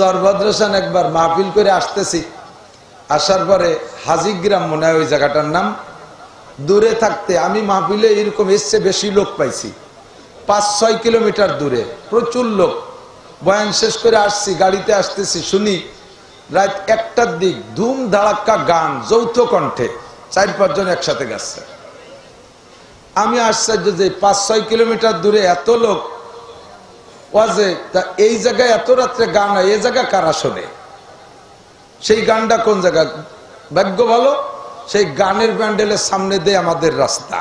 চরভদ্রসান একবার মাহফিল করে আসতেছি। আসার পরে হাজিগ্রাম মনে হয় ওই জায়গাটার নাম। দূরে থাকতে আমি মাহফিলে এরকম এসছে বেশি লোক পাইছি। পাঁচ, ছয় কিলোমিটার দূরে, প্রচুর লোক। বয়ান শেষ করে আসছি, গাড়িতে আসতেছি, শুনি, রাত একটার দিক ধুম ধাড়াক্কা গান, যৌথ কণ্ঠে চার পাঁচজন একসাথে গেছে আমি আশ্চর্য যে পাঁচ, ছয় কিলোমিটার দূরে এত লোক ওয়াজে, তা এই জায়গায় এত রাত্রে গান হয় এই জায়গা কারা শোনে সেই গানটা কোন জায়গা? ভাগ্য ভালো, সেই গানের প্যান্ডেলের সামনে দিয়ে আমাদের রাস্তা।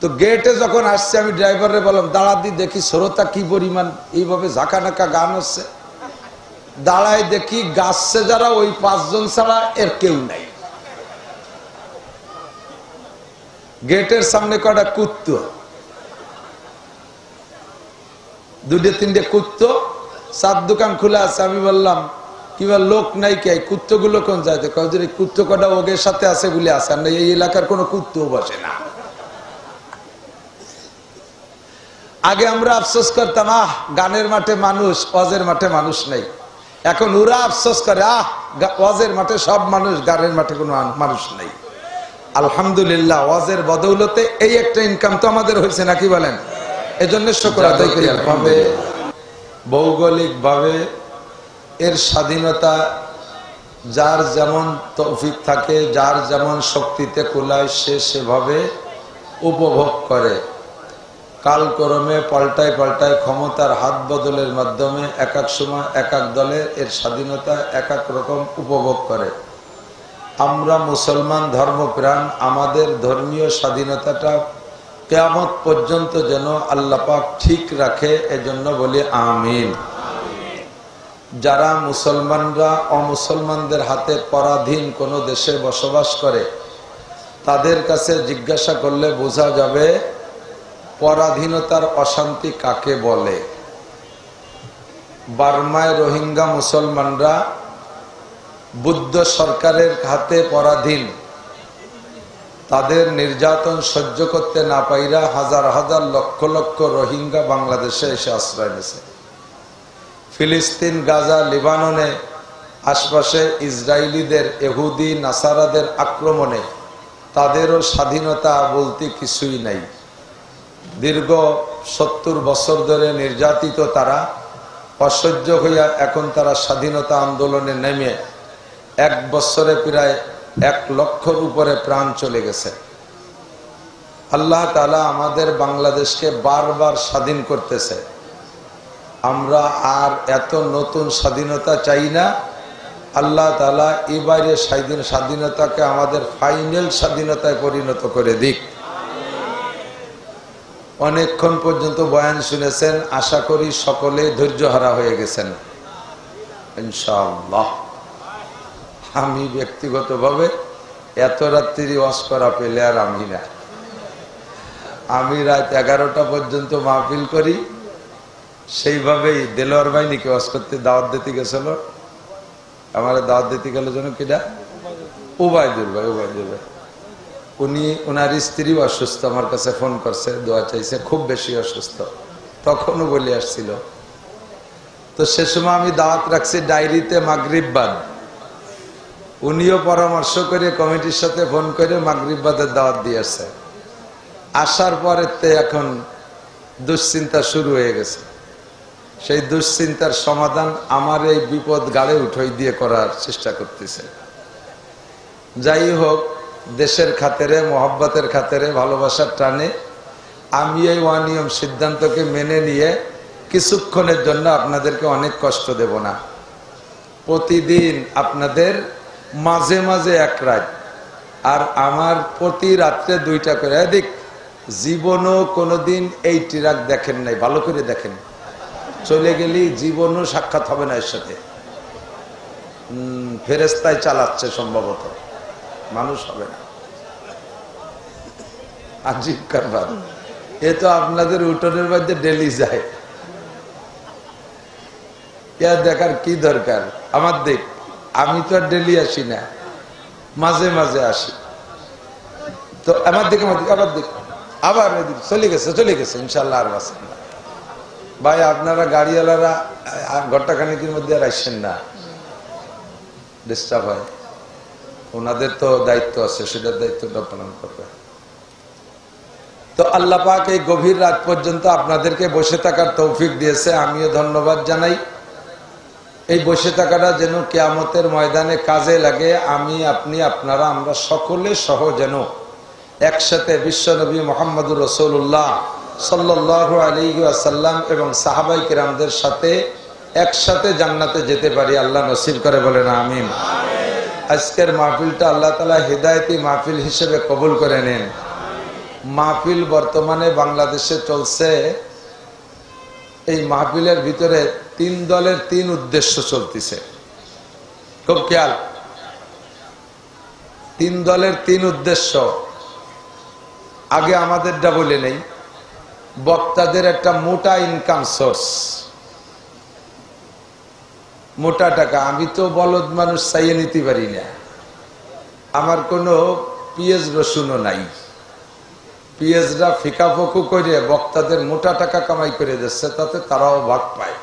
তো গেটে যখন আসছে, আমি ড্রাইভারে বললাম, দাঁড়া দি, দেখি শ্রোতা কি পরিমাণ, এইভাবে ঝাঁকা নাকা গান হচ্ছে? দাঁড়ায় দেখি গাছছে যারা, ওই পাঁচজন ছাড়া এর কেউ নাই। গেটের সামনে কটা কুত্ত? দুটো তিনটে কুত্ত, সাত দোকান খোলা আছে, আমি বললাম কিবা লোক নাই কে? কুত্তগুলো কোন যাইতে কয়েকজন কুত্ত কটা ওগের সাথে আছে বলে আছে না এই এলাকার কোনো কুত্তও বসে না। আগে আমরা আফসোস করতাম, আহ, গানের মাঠে মানুষ অজের মাঠে মানুষ নেই। এখন ওরা আফসোস করে, আহ ওয়াজের মাঠে সব মানুষ, গানের মাঠে কোনো মানুষ নেই। আলহামদুলিল্লাহ, ওয়াজের বদৌলতে এই একটা ইনকাম তো আমাদের হয়েছে, নাকি বলেন? এজন্য শুকর আদায় করি ভাবে ভৌগোলিক ভাবে এর স্বাধীনতা যার যেমন তৌফিক থাকে যার যেমন শক্তিতে কুলায় সে সেভাবে উপভোগ করে। কালক্রমে পাল্টায় পাল্টায় ক্ষমতার হাত বদলের মাধ্যমে এক এক সময় এক এক দলে এর স্বাধীনতা এক এক রকম উপভোগ করে। আমরা মুসলমান ধর্মপ্রাণ আমাদের ধর্মীয় স্বাধীনতাটা কেয়ামত পর্যন্ত যেন আল্লাপাক ঠিক রাখে, এজন্য বলি আমিন। যারা মুসলমানরা অমুসলমানদের হাতে পরাধীন কোনো দেশে বসবাস করে, তাদের কাছে জিজ্ঞাসা করলে বোঝা যাবে পরাধীনতার অশান্তি কাকে বলে। বার্মায় রোহিঙ্গা মুসলমানরা বুদ্ধ সরকারের হাতে পরাধীন তাদের নির্যাতন সহ্য করতে না পাইরা হাজার হাজার লক্ষ লক্ষ রোহিঙ্গা বাংলাদেশে এসে আশ্রয় নিয়েছে। ফিলিস্তিন, গাজা, লিবাননে, আশপাশে ইসরায়েলিদের, এহুদি, নাসারাদের আক্রমণে তাদেরও স্বাধীনতা বলতে কিছুই নাই। দীর্ঘ সত্তর বছর ধরে নির্যাতিত তারা, অসহ্য হইয়া এখন তারা স্বাধীনতা আন্দোলনে নেমে এক বছরে প্রায় এক লক্ষর উপরে প্রাণ চলে গেছে। আল্লাহ তালা আমাদের বাংলাদেশকে বারবার স্বাধীন করতেছে। আমরা আর এত নতুন স্বাধীনতা চাই না। আল্লাহ তালা এবারে স্বাধীন স্বাধীনতাকে আমাদের ফাইনাল স্বাধীনতায় পরিণত করে দিক। অনেকক্ষণ পর্যন্ত বয়ান শুনেছেন, আশা করি সকলে ধৈর্য হারা হয়ে গেছেন। ইনশাআল্লাহ। আমি ব্যক্তিগতভাবে এত রাত্রি ওয়াশ করা পেলে আর আমি না। আমি রাত এগারোটা পর্যন্ত মাহফিল করি। সেইভাবেই দেলোয়ার বাহিনীকে ওয়াশ করতে দাওয়াত দিতে গেছিল। আমার দাওয়াত দিতে গেল যেন কিনা উবায়দুল ভাই উবায়দুল ভাই। উনি ওনার স্ত্রী অসুস্থ, আমার কাছে ফোন করছে, দোয়া চাইছে, খুব বেশি অসুস্থ। তখনও বলে আসছিল। তো সে সময় আমি দাওয়াত রাখছি ডায়েরিতে মাগরিব মাগরিববাদ উনিও পরামর্শ করে কমিটির সাথে ফোন করে মাগরিববাদের দাওয়াত দিয়ে আসছে। আসার পরে তে এখন দুশ্চিন্তা শুরু হয়ে গেছে। সেই দুশ্চিন্তার সমাধান আমার এই বিপদ গাড়ে উঠই দিয়ে করার চেষ্টা করতেছে। যাই হোক, দেশের খাতেরে, মোহাব্বতের খাতেরে, ভালোবাসার টানে আমি এই অনিয়ম সিদ্ধান্তকে মেনে নিয়ে কিছুক্ষণের জন্য আপনাদেরকে অনেক কষ্ট দেব না। প্রতিদিন আপনাদের মাঝে মাঝে এক রাত। আর আমার প্রতি রাত্রে দুইটা করে। এদিক জীবনও কোনোদিন এই ট্রাক দেখেন নাই, ভালো করে দেখেন। চলে গেলি জীবনও সাক্ষাৎ হবে না এর সাথে। ফেরেস্তায় চালাচ্ছে সম্ভবত। মানুষ হবে না। আজিব কারবার। এ তো আপনাদের উঠোনের মধ্যে ডেলি যায়। দেখার কি দরকার? আমার দেখ আমি তো আর ডেলি আসি না। মাঝে মাঝে আসি। তো আমার দিকে আবার দিক। আবার চলে গেছে চলে গেছে ইনশাল্লাহ আর বাসেন না। ভাই, আপনারা গাড়িওয়ালারা ঘরটা খানিকের মধ্যে আর আসছেন না। ডিস্টার্ব হয়। ওনাদের তো দায়িত্ব আছে, সেটার দায়িত্বটা পালন করবে। তো আল্লাহ পাক এই গভীর রাত পর্যন্ত আপনাদেরকে বসে থাকার তৌফিক দিয়েছে। আমিও ধন্যবাদ জানাই। এই বসে থাকাটা যেন কেয়ামতের ময়দানে কাজে লাগে, আমি, আপনি, আপনারা, আমরা সকলে সহ যেন একসাথে বিশ্বনবী মোহাম্মদুর রসুল্লাহ সাল্লাহ আলী আসাল্লাম এবং সাহাবাই কিরামদের সাথে একসাথে জান্নাতে যেতে পারি। আল্লাহ নসিব করে বলেন, আমিন। আজকের মাহফিলটা আল্লাহ তালা হৃদায়তি মাহফিল হিসেবে কবুল করে নেন। মাহফিল বর্তমানে বাংলাদেশে চলছে এই মাহফিলের ভিতরে তিন দলের তিন উদ্দেশ্য চলতেছে। খুব খেয়াল। তিন দলের তিন উদ্দেশ্য। আগে আমাদেরটা বলে নেই। বক্তাদের একটা মোটা ইনকাম সোর্স মোটা টাকা। আমি তো বলদ মানুষ, চাইয়ে নিতে পারি না। আমার কোনো পিএস রসুনও নাই। পিএসরা ফিকা ফকু করে বক্তাদের মোটা টাকা কামাই করে দিচ্ছে, তাতে তারাও ভাগ পায়।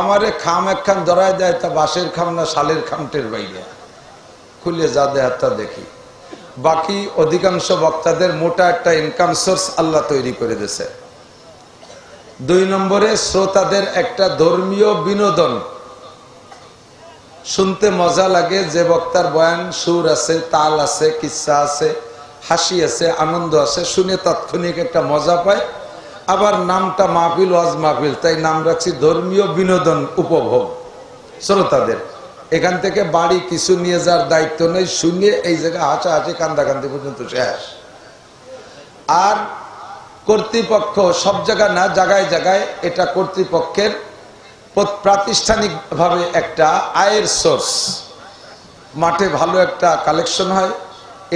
আমারে খাম একখান ধরায় দেয়, তা বাঁশের খাম না শালের খামটের বাইরে খুলে যা দেয় তা দেখি। বাকি অধিকাংশ বক্তাদের মোটা একটা ইনকাম সোর্স আল্লাহ তৈরি করে দিছে। দুই নম্বরে শ্রোতাদের একটা ধর্মীয় বিনোদন। শুনতে মজা লাগে, যে বক্তার বয়ান সুর আছে, তাল আছে কিচ্ছা আছে হাসি আছে, আনন্দ আছে, শুনে তাৎক্ষণিক একটা মজা পায়। আবার নামটা মাহফিল, ওয়াজ মাহফিল, তাই নাম রাখছি ধর্মীয় বিনোদন উপভোগ। শ্রোতাদের, এখান থেকে বাড়ি কিছু নিয়ে যাওয়ার দায়িত্ব নেই, শুনে এই জায়গায় হাঁচা হাঁচি কান্দাকান্দি পর্যন্ত শেষ। আর কর্তৃপক্ষ সব জায়গা না, জায়গায় জায়গায় এটা কর্তৃপক্ষের প্রাতিষ্ঠানিকভাবে একটা আয়ের সোর্স মাঠে ভালো একটা কালেকশন হয়।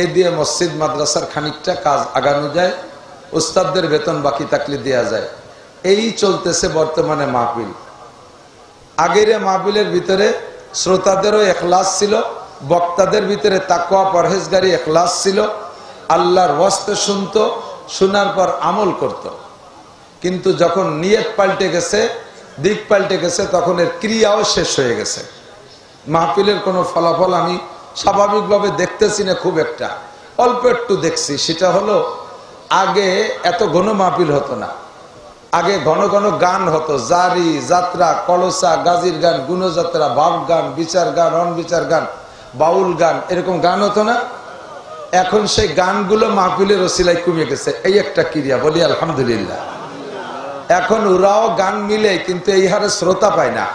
এ দিয়ে মসজিদ, মাদ্রাসার খানিকটা কাজ আগানো যায়, উস্তাদদের বেতন বাকি থাকলে দেওয়া যায়। এই চলতেছে বর্তমানে মাহফিল। আগের এ মাহফিলের ভিতরে শ্রোতাদেরও এখলাস ছিল, বক্তাদের ভিতরে তাকুয়া পরহেজগারি এখলাস ছিল। আল্লাহর ওয়াস্তে শুনত, শোনার পর আমল করত। কিন্তু যখন নিয়ত পাল্টে গেছে, দিক পাল্টে গেছে, তখন এর ক্রিয়াও শেষ হয়ে গেছে। মাহফিলের কোনো ফলাফল আমি স্বাভাবিকভাবে দেখতেছি না খুব একটা। অল্প একটু দেখছি, সেটা হলো আগে এত ঘন মাহফিল হতো না। আগে ঘন ঘন গান হতো, জারি, যাত্রা, কলসা, গাজির গান, গুণযাত্রা, ভাব গান, বিচার গান, অনবিচার গান, বাউল গান, এরকম গান হতো না। এখন সেই গানগুলো মাহফিলের ওসিলাই কমে গেছে। এই একটা ক্রিয়া, বলি আলহামদুলিল্লাহ। এখন ওরাও গান মিলে, কিন্তু এই হারে শ্রোতা পায় না।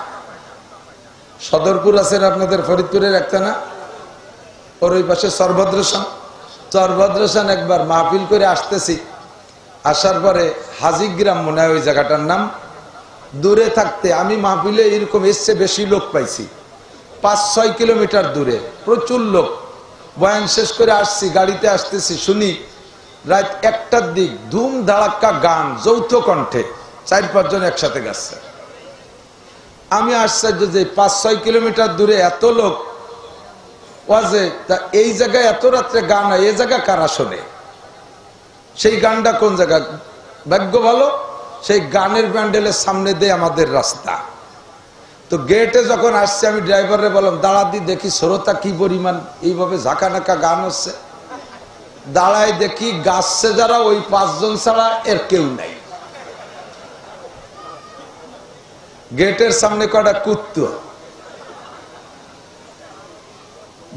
সদরপুর আছেন আপনাদের ফরিদপুরের একটা না? ওর ওই পাশে সর্বদ্রসান সর্বদ্রসান একবার মাহফিল করে আসতেছি। আসার পরে হাজিগ্রাম মনে হয় ওই জায়গাটার নাম। দূরে থাকতে আমি মাহফিলে এরকম এসছে বেশি লোক পাইছি। পাঁচ, ছয় কিলোমিটার দূরে, প্রচুর লোক। বয়ান শেষ করে আসছি, গাড়িতে আসতেছি, শুনি, রাত একটার দিক ধুম ধাড়াক্কা গান, যৌথ কণ্ঠে চার পাঁচজন একসাথে গাচ্ছে। আমি আশ্চর্য যে পাঁচ, ছয় কিলোমিটার দূরে এত লোক ওয়াজে, তা এই জায়গায় এত রাত্রে গান হয়, এই জায়গা কারা শোনে সেই গানটা কোন জায়গা? ভাগ্য ভালো, সেই গানের প্যান্ডেলের সামনে দিয়ে আমাদের রাস্তা। তো গেটে যখন আসছে, আমি ড্রাইভারে বললাম, দাঁড়া দি, দেখি শ্রোতা কি পরিমাণ, এইভাবে নাকা গান হচ্ছে? দাঁড়ায় দেখি গাছছে যারা, ওই পাঁচজন ছাড়া এর কেউ নাই। গেটের সামনে কটা কুত্ত?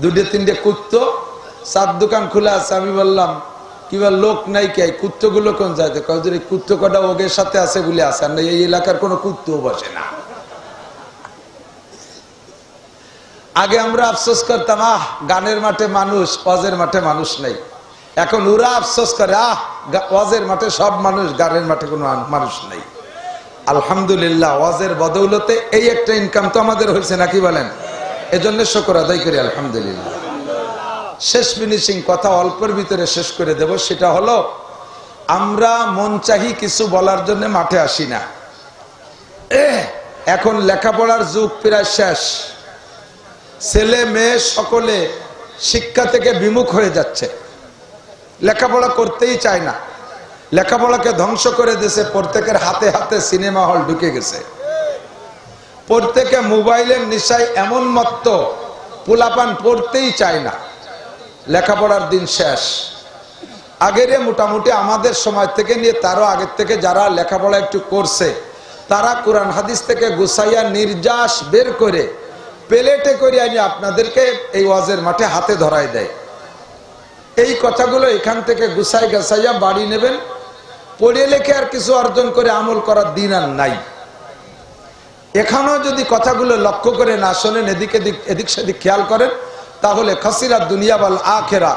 দুটে তিনটে কুত্ত, সাত দোকান খোলা আছে, আমি বললাম কিবা লোক নাই কে? কুত্তগুলো কোন যাইতে কয়েকজন এই কুত্ত কটা ওগের সাথে আছে বলে আছে, আর এই এলাকার কোনো কুত্তও বসে না। আগে আমরা আফসোস করতাম, আহ, গানের মাঠে মানুষ অজের মাঠে মানুষ নেই। এখন ওরা আফসোস করে, আহ ওয়াজের মাঠে সব মানুষ, গানের মাঠে কোনো মানুষ নেই। আলহামদুলিল্লাহ, ওয়াজের বদৌলতে এই একটা ইনকাম তো আমাদের হয়েছে, নাকি বলেন? এজন্য শকর আদায় করি, আলহামদুলিল্লাহ। শেষ ফিনিশিং কথা অল্পের ভিতরে শেষ করে দেব, সেটা হলো, আমরা মন চাহি কিছু বলার জন্য মাঠে আসি না। এখন লেখাপড়ার যুগ প্রায় শেষ। ছেলে মেয়ে সকলে শিক্ষা থেকে বিমুখ হয়ে যাচ্ছে। লেখাপড়া করতেই চায় না। লেখাপড়াকে ধ্বংস করে দিয়েছে, প্রত্যেকের হাতে হাতে সিনেমা হল ঢুকে গেছে। প্রত্যেকে মোবাইলের নেশায় এমন মত্ত, পোলাপান পড়তেই চায় না। লেখাপড়ার দিন শেষ। আগের মোটামুটি আমাদের সময় থেকে নিয়ে তারও আগের থেকে যারা লেখাপড়া একটু করছে, তারা কোরআন হাদিস থেকে গুসাইয়া নির্যাস বের করে, প্লেটে করে আমি আপনাদেরকে এই ওয়াজের মাঠে হাতে ধরাই দেয়। এই কথাগুলো এখান থেকে গুসাই গাছাইয়া বাড়ি নেবেন, পড়ে লেখে আর কিছু অর্জন করে আমল করার দিন আর নাই। এখানেও যদি কথাগুলো লক্ষ্য করে না শোনেন, এদিক এদিক এদিক সেদিক খেয়াল করেন, তাহলে খাসিরা দুনিয়া বল আখেরা।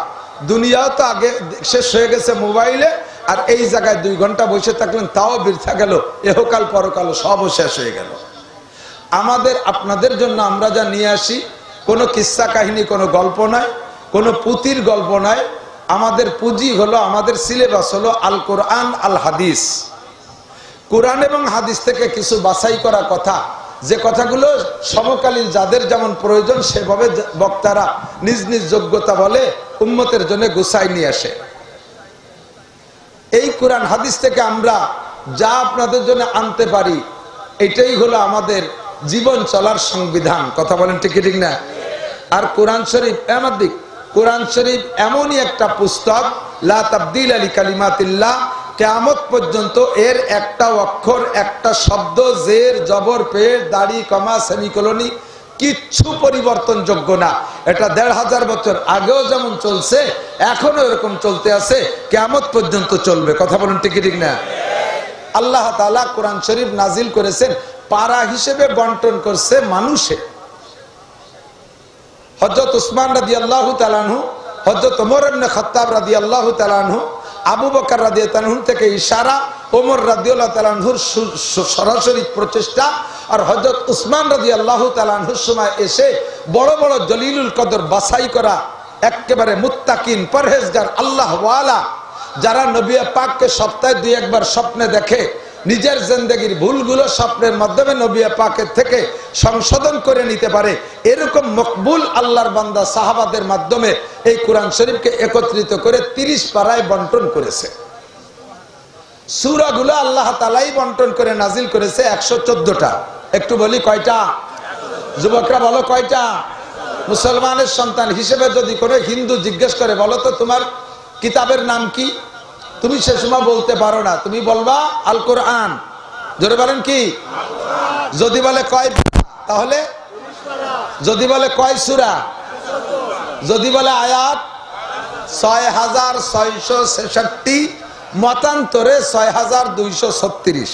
দুনিয়াও তো আগে শেষ হয়ে গেছে মোবাইলে, আর এই জায়গায় দুই ঘণ্টা বসে থাকলেন, তাও বৃথা গেল, এহকাল পরকাল সবও শেষ হয়ে গেল। আমাদের, আপনাদের জন্য আমরা যা নিয়ে আসি, কোনো কিস্সা কাহিনী, কোনো গল্প নয়, কোনো পুঁতির গল্প নয়। আমাদের পুঁজি হলো, আমাদের সিলেবাস হলো আল কোরআন আল হাদিস কোরআন এবং হাদিস থেকে কিছু বাছাই করা কথা, যে কথাগুলো সমকালীন যাদের যেমন প্রয়োজন সেভাবে বক্তারা নিজ নিজ যোগ্যতা বলে উম্মতের জন্য গুছাই নিয়ে আসে। এই কোরআন হাদিস থেকে আমরা যা আপনাদের জন্য আনতে পারি, এটাই হলো আমাদের জীবন চলার সংবিধান। কথা বলেন ঠিক ঠিক না? আর কোরআন শরীফ আমার দিক, কোরআন শরীফ এমনই একটা পুস্তক, লা তাবদিল আলী কালিমাতিল্লাহ কেয়ামত পর্যন্ত এর একটা অক্ষর, একটা শব্দ, জের, জবর, পেট, দাড়ি, কমা, সেমিকলনি কিচ্ছু পরিবর্তনযোগ্য না। এটা দেড় হাজার বছর আগেও যেমন চলছে এখনও এরকম চলতে আছে, কেয়ামত পর্যন্ত চলবে। কথা বলুন ঠিক ঠিক না? আল্লাহ তালা কোরআন শরীফ নাজিল করেছেন পাড়া হিসেবে বন্টন করছে মানুষে। হজরত উসমান রাদি আল্লাহ তালানহু হজরত ওমর খত্তাব রাদি আল্লাহ তালানহু আবু বকার রাদিয়া তালাহুন থেকে ইশারা, ওমর রাদিউল্লাহ তালানহুর সরাসরি প্রচেষ্টা, আর হজরত উসমান রাজি আল্লাহ তালানহুর সময় এসে বড় বড় জলিলুল কদর বাছাই করা একেবারে মুত্তাকিন পরহেজগার, আল্লাহওয়ালা, যারা নবিয়া পাককে সপ্তাহে দুই একবার স্বপ্নে দেখে নিজের জিন্দগির ভুলগুলো স্বপ্নের মাধ্যমে নবিয়া পাকের থেকে সংশোধন করে নিতে পারে। এরকম মকবুল আল্লাহর বান্দা সাহাবাদের মাধ্যমে এই কোরআন শরীফকে একত্রিত করে তিরিশ পাড়ায় বন্টন করেছে। সুরাগুলো আল্লাহ তালাই বন্টন করে নাজিল করেছে একশো চোদ্দটা। একটু বলি কয়টা? যুবকরা বলো কয়টা? মুসলমানের সন্তান হিসেবে যদি কোনো হিন্দু জিজ্ঞেস করে, বলো তো তোমার কিতাবের নাম কি? তুমি সে সময় বলতে পারো না। তুমি বলবা আল কোরআন জোরে বলেন কি? যদি বলে কয় তাহলে? যদি বলে কয় সুরা? যদি বলে আয়াত, ছয় হাজার ছয়শো ছেষট্টি, মতান্তরে ছয় হাজার দুইশো ছত্রিশ।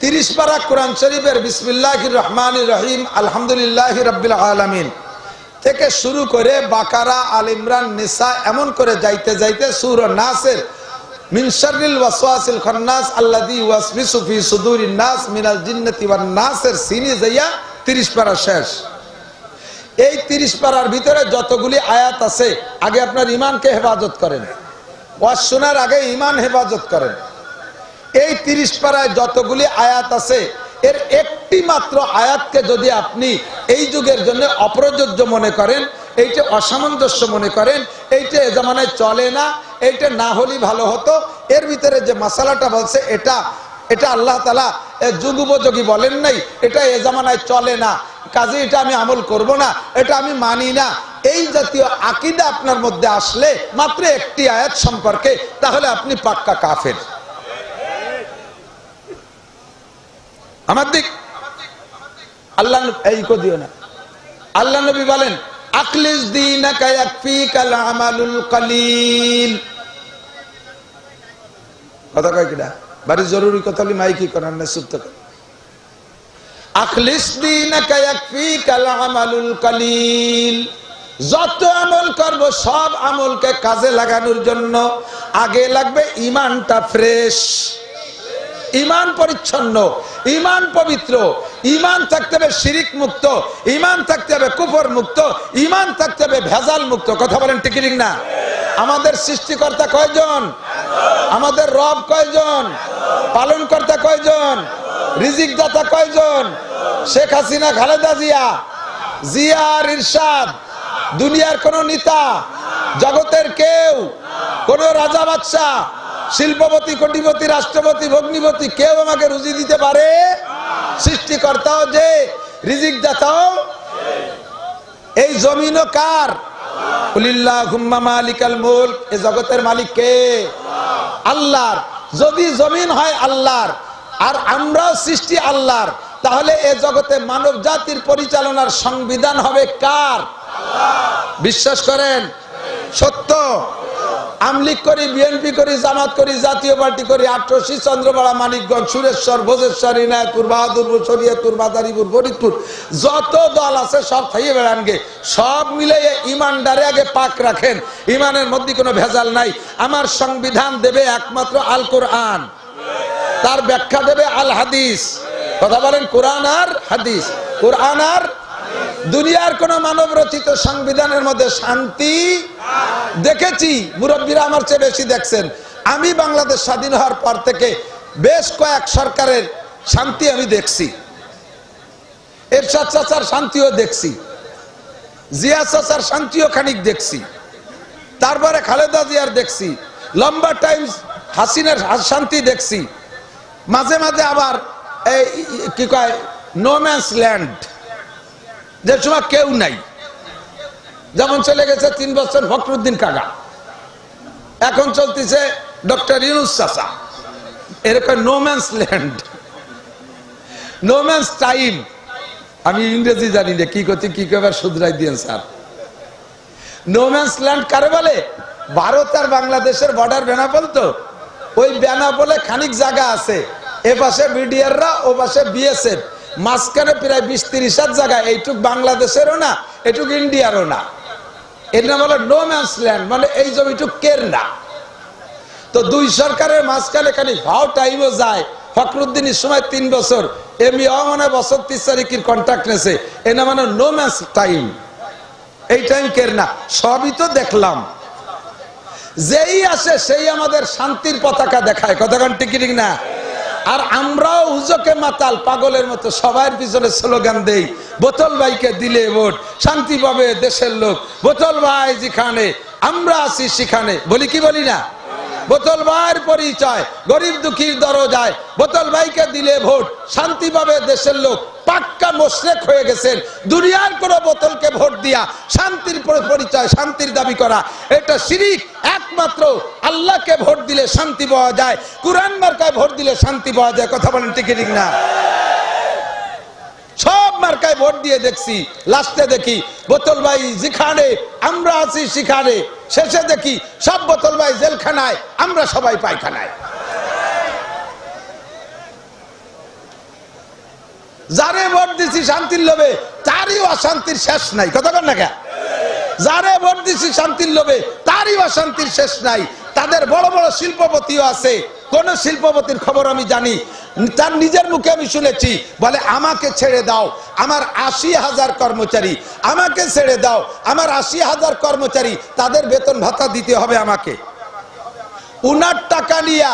তিরিশ পারা কোরআন শরীফের বিসমিল্লাহ রহমান রহিম, আলহামদুলিল্লাহ রবিল আলমিন। থেকে শুরু করে বাকারা, আল ইমরান, নিসা, এমন করে যাইতে যাইতে সুর নাসের নাসের সিনি যাইয়া 30 পারা শেষ। এই 30 পারার ভিতরে যতগুলি আয়াত আছে, আগে আপনার হেফাজত করেন। শোনার আগে ঈমান হেফাজত করেন। এই 30 পারায় যতগুলি আয়াত আছে এর একটি মাত্র আয়াতকে যদি আপনি এই যুগের জন্য অপ্রযোজ্য মনে করেন, এইটা অসামঞ্জস্য মনে করেন, এইটা এ জামানায় চলে না, এইটা না হলেই ভালো হতো, এর ভিতরে যে মশালাটা বলছে, এটা এটা আল্লাহ তালা যুগ উপযোগী বলেন নাই, এটা এ জামানায় চলে না, কাজে এটা আমি আমল করব না, এটা আমি মানি না, এই জাতীয় আকিদা আপনার মধ্যে আসলে মাত্র একটি আয়াত সম্পর্কে, তাহলে আপনি পাক্কা কাফের। আমার দিক। আল্লাহ এই কো দিও না। আল্লাহ নবী বলেন, আকলিস দিনাকা ইয়াকফিকাল আমালুল কালিল। কথা কয় কিডা বাড়ি জরুরি কথা হলে মাইকি করার না থাকে আখলিস দিনাকা ইয়াকফিকাল আমালুল কালিল। যত আমল করব, সব আমলকে কাজে লাগানোর জন্য আগে লাগবে ইমানটা ফ্রেশ। ইমান পরিচ্ছন্ন ইমান পবিত্র ইমান থাকতে হবে শিরিক মুক্ত ইমান থাকতে হবে কুফর মুক্ত ইমান থাকতে হবে ভেজাল মুক্ত। কথা বলেন টিকিরিং না আমাদের সৃষ্টিকর্তা কয়জন? আমাদের রব কয়জন? পালন কর্তা কয়জন? রিজিক দাতা কয়জন? শেখ হাসিনা, খালেদা জিয়া জিয়ার ইরশাদ, দুনিয়ার কোন নেতা, জগতের কেউ, কোন রাজা বাদশাহ শিল্পপতি, কোটিপতি, রাষ্ট্রপতি, ভগ্নিপতি কেউ আমাকে রুজি দিতে পারে? সৃষ্টিকর্তাও যে রিজিক দাতাও এই জমিনও কার? মালিকাল মুলক। এই জগতের মালিক কে? আল্লাহর। যদি জমিন হয় আল্লাহর, আর আমরাও সৃষ্টি আল্লাহর, তাহলে এ জগতে মানব জাতির পরিচালনার সংবিধান হবে কার? বিশ্বাস করেন? সত্য? আমলিক করি, বিএনপি করি, জামাত করি, জাতীয় পার্টি করি আটরশি চন্দ্রপাড়া মানিকগঞ্জ, সুরেশ্বর, ভোজেশ্বর ইনায়তপুর বাহাদুরপুর, শরিয়তপুর, মাদারীপুর, ফরিদপুর, যত দল আছে সব খাইয়ে বেড়ানগে। সব মিলে ইমানদারে আগে পাক রাখেন। ইমানের মধ্যে কোনো ভেজাল নাই। আমার সংবিধান দেবে একমাত্র আল কোরআন। তার ব্যাখ্যা দেবে আল হাদিস। কথা বলেন কোরআন আর হাদিস। কোরআন আর দুনিয়ার কোন মানব রচিত সংবিধানের মধ্যে শান্তি দেখেছি। মুরব্বীরা আমার চেয়ে বেশি দেখছেন। আমি বাংলাদেশ স্বাধীন হওয়ার পর থেকে বেশ কয়েক সরকারের শান্তি আমি দেখছি। এরশাদ চাচার শান্তিও দেখছি। জিয়া চাচার শান্তিও খানিক দেখছি। তারপরে খালেদা জিয়ার দেখছি। লম্বা টাইম হাসিনার শান্তি দেখছি। মাঝে মাঝে আবার এই কি কয় নোম্যান্স ল্যান্ড যে সময় কেউ নাই। যেমন চলে গেছে তিন বছর ফখরুদ্দিন কাকা। এখন চলতেছে ডক্টর ইউনুস চাষা এরকম নোম্যান্স ল্যান্ড নোম্যান্স টাইম আমি ইংরেজি জানি না, কি করতে কি কবার শুধরাই দিয়েন, স্যার। নোম্যান্স ল্যান্ড কারে বলে? ভারত আর বাংলাদেশের বর্ডার বেনাপোল তো। ওই বেনাপোলে খানিক জায়গা আছে। এ পাশে বিডিআররা, ও পাশে বিএসএফ। মাঝখানে প্রায় বিশ তিরিশ হাত জায়গা এইটুক বাংলাদেশেরও না এটুক ইন্ডিয়ারও না। এর নাম হলো নো ম্যান্স ল্যান্ড মানে এই জমিটুক কের না। তো দুই সরকারের মাঝখানে খালি ভাও টাইমও যায়। ফখরুদ্দিনের সময় তিন বছর এমনি মানে বছর তিরিশ তারিখের কন্ট্রাক্ট নেছে এ না মানে নো ম্যান্স টাইম এই টাইম কের না, সবই তো দেখলাম। যেই আসে, সেই আমাদের শান্তির পতাকা দেখায়। কতক্ষণ টিকি ঠিক না? আর আমরাও উজোকে মাতাল, পাগলের মতো, সবার পিছনে স্লোগান দেই, বোতল ভাইকে দিলে ভোট, শান্তি পাবে দেশের লোক, বোতল ভাই যেখানে, আমরা আছি সেখানে, বলি কি বলি না? বোতল ভাইয়ের পরিচয়, গরিব দুঃখীর দরজায়। বোতল ভাইকে দিলে ভোট, শান্তি পাবে দেশের লোক। পাক্কা মোশরেক হয়ে গেছেন। দুনিয়ার কোন বোতলকে ভোট দিয়া শান্তির পরিচয়, শান্তির দাবি করা। এটা শিরিক। একমাত্র আল্লাহকে ভোট দিলে শান্তি পাওয়া যায়। কোরআন মার্কায় ভোট দিলে শান্তি পাওয়া যায়। কথা বলেন ঠিক ঠিক না? সব মার্কায় ভোট দিয়ে দেখছি। লাস্টে দেখি, বোতল ভাই যেখানে, আমরা আছি সেখানে। শেষে দেখি সব বোতল ভাই জেলখানায়, আমরা সবাই পায়খানায়। যারে ভোট দিছি শান্তির লোভে, তারই অশান্তির শেষ নাই। কথা কর না কে যারে ভোট দিছি শান্তির লোভে, তারই অশান্তির শেষ নাই। তাদের বড় বড় শিল্পপতিও আছে। কোন শিল্পপতির খবর আমি জানি তার নিজের মুখে আমি শুনেছি, বলে, আমাকে ছেড়ে দাও। আমার আশি হাজার কর্মচারী, আমাকে ছেড়ে দাও। আমার আশি হাজার কর্মচারী, তাদের বেতন ভাতা দিতে হবে আমাকে। উনার টাকা নিয়া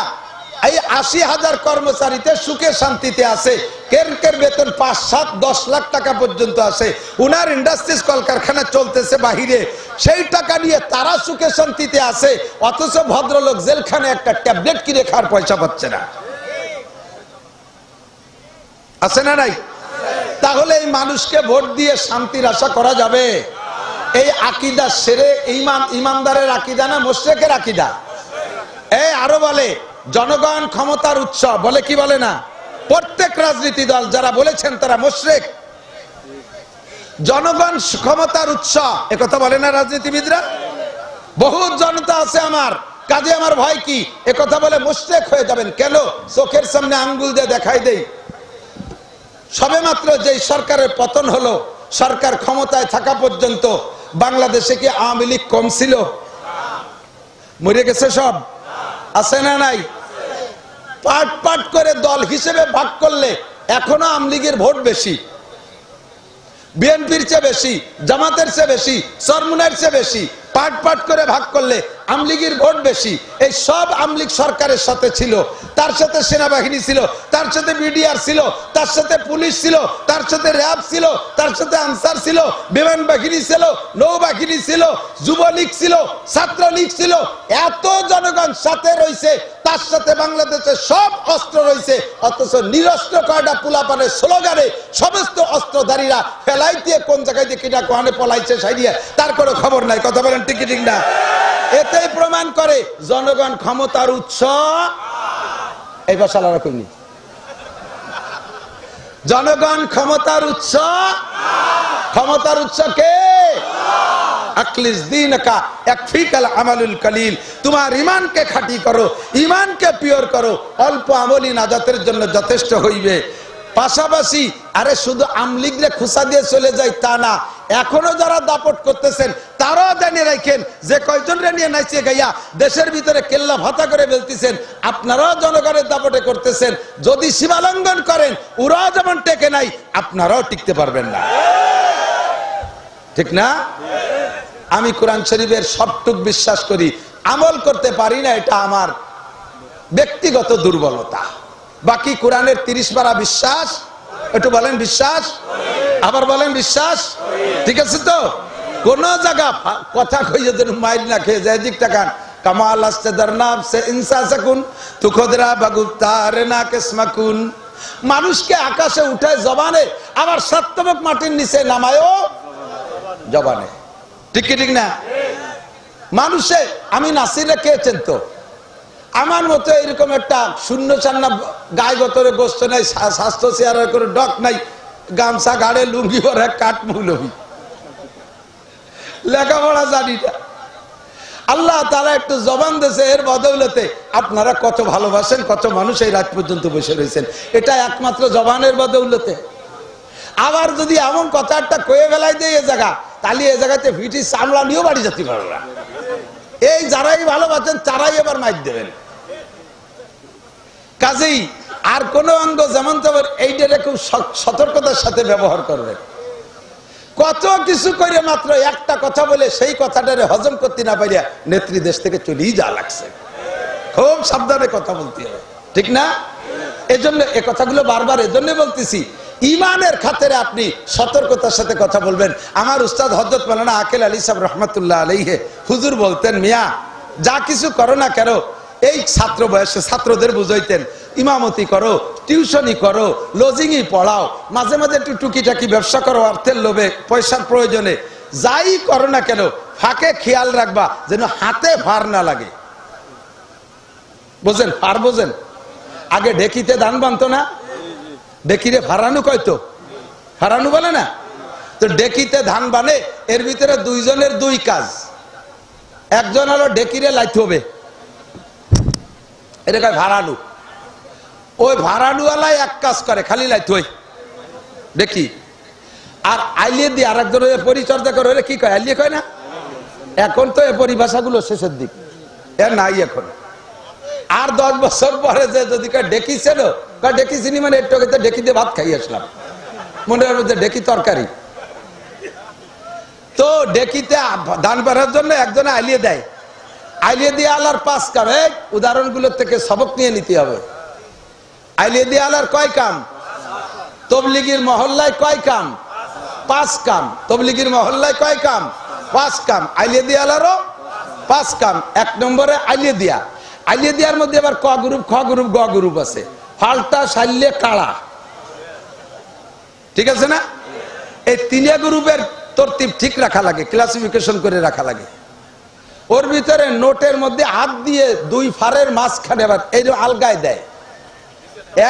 এই আশি হাজার কর্মচারীতে সুখে শান্তিতে আছে। কের কের বেতন? পাঁচ, সাত, দশ লাখ টাকা পর্যন্ত আছে। উনার ইন্ডাস্ট্রিজ কলকারখানা চলতেছে বাহিরে। সেই টাকা নিয়ে তারা সুখে শান্তিতে আছে, অথচ ভদ্রলোক জেলখানে একটা ট্যাবলেট কিনে খাওয়ার পয়সা পাচ্ছে না। আছে না নাই? তাহলে এই মানুষকে ভোট দিয়ে শান্তির আশা করা যাবে। এই আকিদা সেরে ইমান, ইমানদারের আকিদা না মোশেকের আকিদা? এই আরও বলে, জনগণ ক্ষমতার উৎস, বলে কি বলে না? প্রত্যেক রাজনীতি দল, যারা বলেছেন তারা মোশরেক জনগণ ক্ষমতার উৎস কথা বলে না রাজনীতিবিদরা? বহুত জনতা আছে আমার, কাজে আমার ভয় কি? কথা বলে মুশরেক হয়ে যাবেন কেন? চোখের সামনে আঙ্গুল দিয়ে দেখাই দেই। সবে মাত্র যেই সরকারের পতন হলো, সরকার ক্ষমতায় থাকা পর্যন্ত বাংলাদেশে কি আওয়ামী লীগ কম ছিল? মরে গেছে সব? আছে না নাই? পাট পাট করে দল হিসেবে ভাগ করলে এখনও আমলিগের ভোট বেশি। বিএনপির চেয়ে বেশি, জামাতের চেয়ে বেশি, সরমুনের চেয়ে বেশি। পাট পাট করে ভাগ করলে আমলিগের ভোট বেশি। এই সব আমলিগ সরকারের সাথে ছিল। তার সাথে সেনাবাহিনী ছিল, তার সাথে বিডিআর ছিল, তার সাথে পুলিশ ছিল, তার সাথে র্যাব ছিল, তার সাথে আনসার ছিল, বিমান বাহিনী ছিল, নৌবাহিনী ছিল, যুবলীগ ছিল, ছাত্রলীগ ছিল। এত জনগণ সাথে রয়েছে, তার সাথে বাংলাদেশের সব অস্ত্র রয়েছে, অথচ নিরস্ত্র কয়টা পুলাপানের স্লোগানে সমস্ত অস্ত্রধারীরা ফেলাই দিয়ে কোন জায়গায় দিয়ে কিনা কোহানে পলাইছে সাইডিয়া তার কোনো খবর নাই। কথা বলেন টিকি ঠিক না? এতেই প্রমাণ করে, জনগণ ক্ষমতার উৎস। এই বসালা রাখুননি জনগণ ক্ষমতার উৎস। ক্ষমতার উৎস কে? তোমার ইমানকে খাঁটি করো ইমানকে পিওর করো। অল্প আমলি নাজাতের জন্য যথেষ্ট হইবে। পাশাপাশি, আরে শুধু আমলিগরে খুসা দিয়ে চলে যায় তা না। এখনও যারা দাপট করতেছেন, তারাও জানিয়ে রাখেন, যে কয়জন রে নিয়ে নাইছে গাইয়া, দেশের ভিতরে কেল্লা ভাতা করে ফেলতেছেন, আপনারাও জনগণের দাপটে করতেছেন, যদি সীমালঙ্ঘন করেন, ওরাও যেমন টেকে নাই, আপনারাও টিকতে পারবেন না। ঠিক না? আমি কোরআন শরীফের সবটুক বিশ্বাস করি, আমল করতে পারি না, এটা আমার ব্যক্তিগত দুর্বলতা। বাকি কোরআনের তিরিশ পারা বিশ্বাস? একটু বলেন, বিশ্বাস? আবার বলেন, বিশ্বাস? ঠিক আছে তো? কোন জায়গা কথা কইয়ে যেন মাইল না খেয়ে যায় দিক টাকান কামাল আসতে নাম, সে ইনসা সাকুন তু খোদরা বাগু তার না কেসমাকুন। মানুষকে আকাশে উঠায় জবানে, আবার সত্যমক মাটির নিচে নামায়ও জবানে। ঠিক কি ঠিক না? মানুষে, আমি নাসিরে খেয়েছেন তো আমার মতো এরকম একটা শূন্য চান্না গায়ে গতরে গোস্ত নাই স্বাস্থ্য চেয়ারের করে ডক নাই, গামছা গাড়ে লুঙ্গি পরে কাঠ মৌলবি লেখাপড়া জানি না। আল্লাহ তারা একটু জবান দেশে এর বদৌলতে আপনারা কত ভালোবাসেন, কত মানুষ এই রাত পর্যন্ত বসে রয়েছেন। এটা একমাত্র জবানের বদৌলতে। আবার যদি এমন কথা একটা কয়ে ফেলাই দেয় এ জায়গা, তাহলে এ জায়গাতে ভিটি চামড়া নিয়েও বাড়ি যেতে পারবে না। এই যারাই ভালোবাসেন, তারাই এবার মাইক দেবেন। কাজেই আর কোন অঙ্গ যেমন তেমন এইটারে খুব সতর্কতার সাথে ব্যবহার করবে। কত কিছু করে মাত্র একটা কথা বলে সেই কথাটারে হজম করতে না পারিয়া নেত্রী দেশ থেকে চলেই যা লাগছে। খুব সাবধানে কথা বলতে হবে। ঠিক না? এজন্য এ কথাগুলো বারবার এজন্য বলতেছি, ইমানের খাতেরে আপনি সতর্কতার সাথে কথা বলবেন। আমার উস্তাদ হজরত মালানা আকেল আলী সাহেব রহমতুল্লাহ আলাইহে হুজুর বলতেন, মিয়া, যা কিছু করো না কেন এই ছাত্র বয়সে ছাত্রদের বুঝাইতেন, ইমামতি করো টিউশনি করো, লজিংই পড়াও, মাঝে মাঝে একটু টুকিটাকি ব্যবসা করো, অর্থের লোভে, পয়সার প্রয়োজনে। যাই করো না কেন, ফাঁকে খেয়াল রাখবা যেন হাতে ভার না লাগে। বোঝেন ফার বোঝেন? আগে ঢেকিতে ধান বানতো না? ডেকিরে ফারানু কয়তো? ফারানু বলে না? তো ডেকিতে ধান বানে, এর ভিতরে দুইজনের দুই কাজ। একজন হলো ডেকিরে লাইতে হবে। এটা কয় ভাড়ানু ওই ভাড়ানুওয়ালাই এক কাজ করে, খালি লাই হই দেখি। আর আইলিয়ে দিয়ে আর একজন পরিচর্যা করে, ওরে কি কয় আইলিয়ে কয় না? এখন তো এই পরিভাষাগুলো শেষের দিক। এ নাই এখন। আর দশ বছর পরে যে যদি কয় ডেকিছিল, কয় ডেকিছিনি মানে একটু ডেকি দিয়ে ভাত খাই আসলাম। মনে হবে যে ডেকি তরকারি। তো ডেকিতে ধান পাড়ার জন্য একজনে আইলিয়ে দেয়। আইলিয়ে দিয়ে আলার পাঁচ উদাহরণগুলোর থেকে সবক নিয়ে নিতে হবে। আইলিয়ে দিয়ে আলার কয় কাম মহল্লায় কয় কাম পাঁচ কাম মহল্লায় কয় কাম পাঁচ কাম আলারও পাঁচ কাম এক নম্বরে আইলিয়ে দিয়া। মধ্যে আবার ক গ্রুপ, খ গ্রুপ, গ গ্রুপ আছে। ফাল্টা সাল্লে কাড়া ঠিক আছে না? এই তিনিয়া গ্রুপের তরতিব ঠিক রাখা লাগে ক্লাসিফিকেশন করে রাখা লাগে। ওর ভিতরে নোটের মধ্যে হাত দিয়ে দুই ফারের মাঝখানে আবার এই আলগায় দেয়।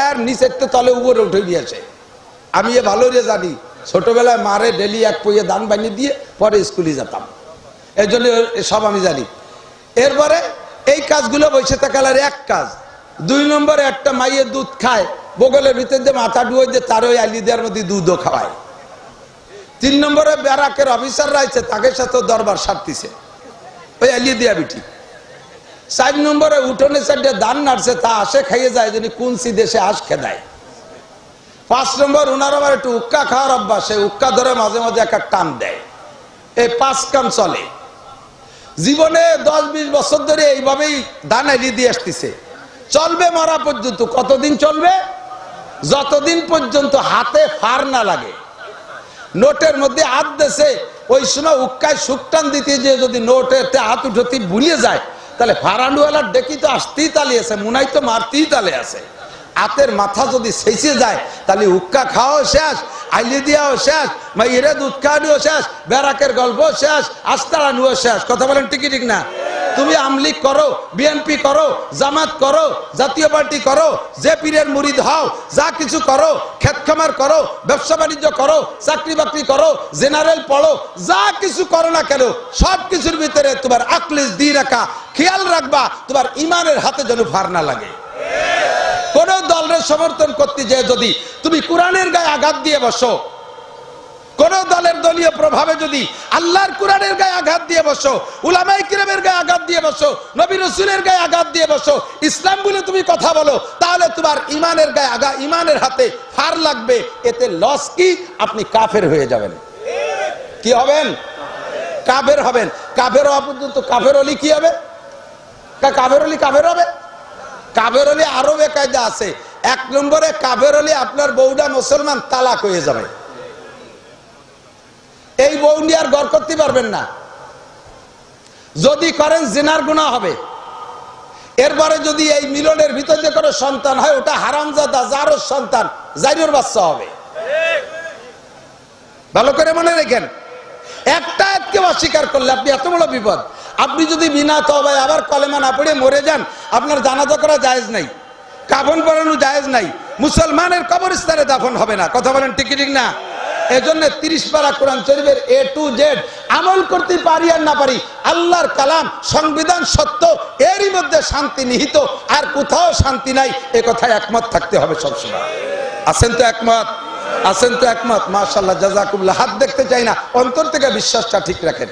এর নিচের তো তলে উপরে উঠে গিয়েছে। আমি এ ভালো রে জানি, ছোটবেলায় মারে ডেলি এক পইয়ে দান বানিয়ে দিয়ে পরে স্কুলে যেতাম। এই জন্য সব আমি জানি। এরপরে এই কাজগুলো বসে থাকার এক কাজ। দুই নম্বরে একটা মাইয়ের দুধ খায়, বগলের ভিতর দিয়ে মাথা ডুয়ে দিয়ে তার ওই আলি দেওয়ার মধ্যে দুধও খাওয়ায়। তিন নম্বরে ব্যারাকের অফিসার রয়েছে তাকে সাথে দরবার সারতিছে। ওই আলিয়ে দিয়া বিটি। চার নম্বরে উঠোনে চারটে দান নাড়ছে, তা আসে, খাইয়ে যায়, যিনি কুনসি দেশে আস খেদায়। পাঁচ নম্বর, উনার আবার একটু উক্কা খাওয়ার অভ্যাস উক্কা ধরে মাঝে মাঝে একটা টান দেয়। এই পাঁচ কাম চলে। জীবনে দশ বিশ বছর ধরে এইভাবেই দান এলিয়ে দিয়ে আসতেছে। চলবে মরা পর্যন্ত, কতদিন চলবে? যতদিন পর্যন্ত হাতে ফার না লাগে। নোটের মধ্যে হাত দেশে ওই সময় উক্কায় সুকটান দিতে যে যদি নোটে হাত উঠতে ভুলিয়ে যায়, তাহলে ফারান্ডুয়ালার ডেকি তো আসতেই তালে আছে, মুনাই তো মারতেই তালে আছে। আতের মাথা যদি শেষে যায়, তাহলে উক্কা খাওয়াও শেষ, আইলি দিয়াও শেষ মাইরে দুধ খাওয়ানিও শেষ বেরাকের গল্প শেষ, আস্তারানুও শেষ। কথা বলেন টিকিটিক ঠিক না? তুমি আমলিগ করো বিএনপি করো, জামাত করো, জাতীয় পার্টি করো, যে পীরের মুরিদ হও, যা কিছু করো ক্ষেত খামার করো, ব্যবসা বাণিজ্য করো, চাকরি বাকরি করো, জেনারেল পড়ো, যা কিছু করো না কেন, সব কিছুর ভিতরে তোমার আকলিস দিয়ে রাখা, খেয়াল রাখবা, তোমার ইমানের হাতে যেন ভার না লাগে। কোন দলের সমর্থন করতে যে যদি তুমি কোরআনের গায়ে আঘাত দিয়ে বসো কোন দলের দলীয় প্রভাবে যদি আল্লাহর কোরআনের গায়ে আঘাত দিয়ে বসো উলামাই কিরামের গায়ে আঘাত দিয়ে বসো, নবী রসুলের গায়ে আঘাত দিয়ে বসো, ইসলাম বলে তুমি কথা বলো, তাহলে তোমার ইমানের গায়ে আগা ইমানের হাতে ফার লাগবে, এতে লস কি? আপনি কাফের হয়ে যাবেন। কি হবেন? কাফের হবেন। কাফের হওয়া পর্যন্ত কাফের হলি কি হবে? কাফের হলি কাফের হবে? কাবের হলে আরও বেকায়দা আছে। এক নম্বরে কাবের হলে আপনার বউটা মুসলমান তালাক হয়ে যাবে। এই বউ নিয়ে আর গড় করতে পারবেন না। যদি করেন জেনার গুণা হবে। এরপরে যদি এই মিলনের ভিতর দিয়ে করে সন্তান হয়, ওটা হারামজাদা, যারও সন্তান জাইরোর বাচ্চা হবে। ভালো করে মনে রেখেন। একটা আয়াতকে অস্বীকার করলে আপনি এত বড় বিপদ। আপনি যদি বিনা তবায় আবার কলেমা না পড়ে মরে যান, আপনার জানাজা করা জায়েজ নাই। কাফন পরানো জায়েজ নাই। মুসলমানের কবরস্থানে দাফন হবে না। কথা বলেন ঠিক কি ঠিক না? এজন্য তিরিশ পারা কোরআন শরীফের এ টু জেড আমল করতে পারি আর না পারি, আল্লাহর কালাম, সংবিধান সত্য, এরই মধ্যে শান্তি নিহিত, আর কোথাও শান্তি নাই, এ কথায় একমত থাকতে হবে সবসময়। আছেন তো একমত? আছেন তো একমত? মাশাল্লাহ জাজাকুল্লাহ হাত দেখতে চাই না, অন্তর থেকে বিশ্বাসটা ঠিক রাখেন।